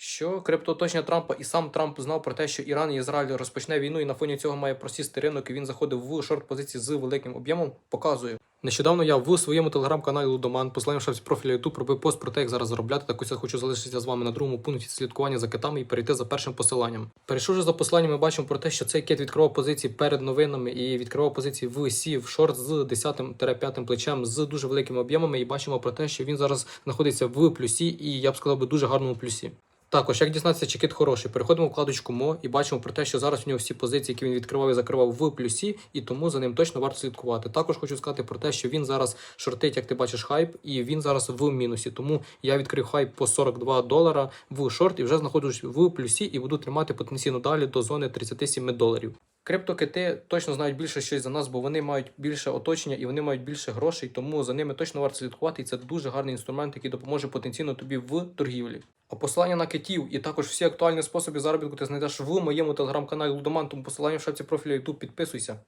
Що криптооточення Трампа і сам Трамп знав про те, що Іран і Ізраїль розпочне війну, і на фоні цього має просісти ринок. і Він заходив в шорт позиції з великим об'ємом. Показую. Нещодавно я в своєму телеграм-каналі Лудоман, шапці профіля YouTube, робив пост про те, як зараз заробляти. Так ось я хочу залишитися з вами на другому пункті слідкування за китами і перейти за першим посиланням. Перейшовши за посиланням, ми бачимо про те, що цей кит відкривав позиції перед новинами і відкривав позиції в сів шорт з 10-5 плечем з дуже великими об'ємами. І бачимо про те, що він зараз знаходиться в плюсі, і я б сказав би дуже гарному плюсі. Також, як дізнатися, чи кит хороший, переходимо в вкладочку МО і бачимо про те, що зараз у нього всі позиції, які він відкривав і закривав в плюсі, і тому за ним точно варто слідкувати. Також хочу сказати про те, що він зараз шортить, як ти бачиш, хайп, і він зараз в мінусі. Тому я відкрив хайп по 42 долара в шорт і вже знаходжусь в плюсі і буду тримати потенційно далі до зони 37 доларів. Криптокити точно знають більше щось за нас, бо вони мають більше оточення і вони мають більше грошей, тому за ними точно варто слідкувати. І це дуже гарний інструмент, який допоможе потенційно тобі в торгівлі. А посилання на китів і також всі актуальні способи заробітку ти знайдеш в моєму телеграм-каналі Лудоман, тому посилання в шапці профілю YouTube підписуйся.